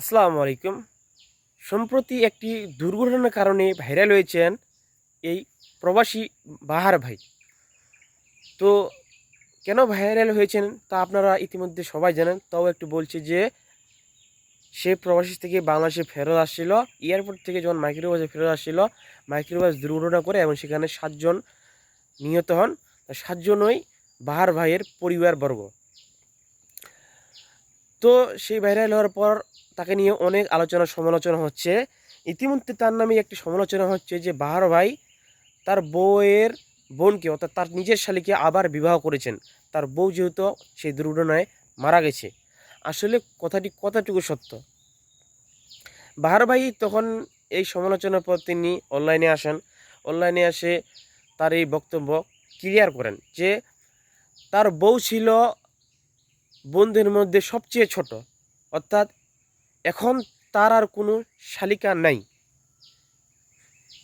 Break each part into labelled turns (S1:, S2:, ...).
S1: আসসালামু আলাইকুম। সম্প্রতি একটি দুর্ঘটনার কারণে ভাইরাল হয়েছেন এই প্রবাসী বাহার ভাই। তো কেন ভাইরাল হয়েছেন তা আপনারা ইতিমধ্যে সবাই জানেন। তাও একটু বলছে যে, সে প্রবাসী থেকে বাংলাদেশে ফেরত আসছিল, এয়ারপোর্ট থেকে যখন মাইক্রোবাসে ফেরত আসছিল, মাইক্রোবাস দুর্ঘটনা করে এবং সেখানে সাতজন নিহত হন। সাতজনই বাহার ভাইয়ের পরিবারবর্গ। তো সেই ভাইরাল হওয়ার পর তাকে নিয়ে অনেক আলোচনা সমালোচনা হচ্ছে। ইতিমধ্যে তার নামে একটি সমালোচনা হচ্ছে যে, বাহার ভাই তার বউয়ের বোনকে, অর্থাৎ তার নিজের শালিকে আবার বিবাহ করেছেন। তার বউ যেহেতু সেই দুর্ঘটনায় মারা গেছে। আসলে কথাটি কতটুকু সত্য? বাহার ভাই তখন এই সমালোচনার পর তিনি অনলাইনে আসেন। অনলাইনে এসে তার এই বক্তব্য ক্লিয়ার করেন যে, তার বউ ছিল বোনদের মধ্যে সবচেয়ে ছোট। অর্থাৎ এখন তার আর কোনো শালিকা নাই।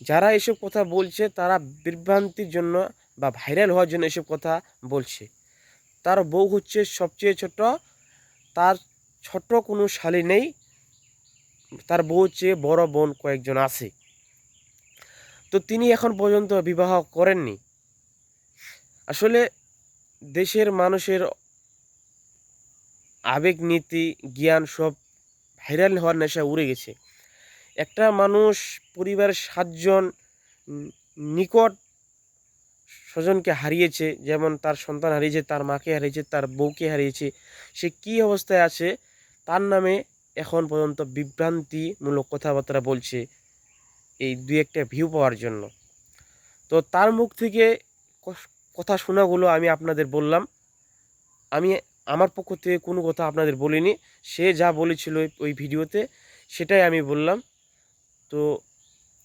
S1: যারা এসব কথা বলছে, তারা বিভ্রান্তির জন্য বা ভাইরাল হওয়ার জন্য এসব কথা বলছে। তার বউ হচ্ছে সবচেয়ে ছোট, তার ছোট কোনো শালি নেই, তার বউ চেয়ে বড় বোন কয়েকজন আছে। তো তিনি এখন পর্যন্ত বিবাহ করেননি। আসলে দেশের মানুষের আবেগ, নীতি, জ্ঞান সব ভাইরাল হওয়ার নেশা উড়ে গেছে। একটা মানুষ পরিবারের সাতজন নিকট স্বজনকে হারিয়েছে, যেমন তার সন্তান হারিয়েছে, তার মাকে হারিয়েছে, তার বউকে হারিয়েছে, সে কী অবস্থায় আছে, তার নামে এখন পর্যন্ত বিভ্রান্তিমূলক কথাবার্তা বলছে এই দুই একটা ভিউ পাওয়ার জন্য। তো তার মুখ থেকে কথা শোনাগুলো আমি আপনাদের বললাম। আমি আমার পক্ষ থেকে কোনো কথা আপনাদের বলিনি। সে যা বলেছিল ওই- ভিডিওতে, সেটাই আমি বললাম। তো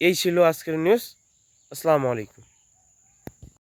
S1: এই ছিল আজকের নিউজ আসসালামু আলাইকুম।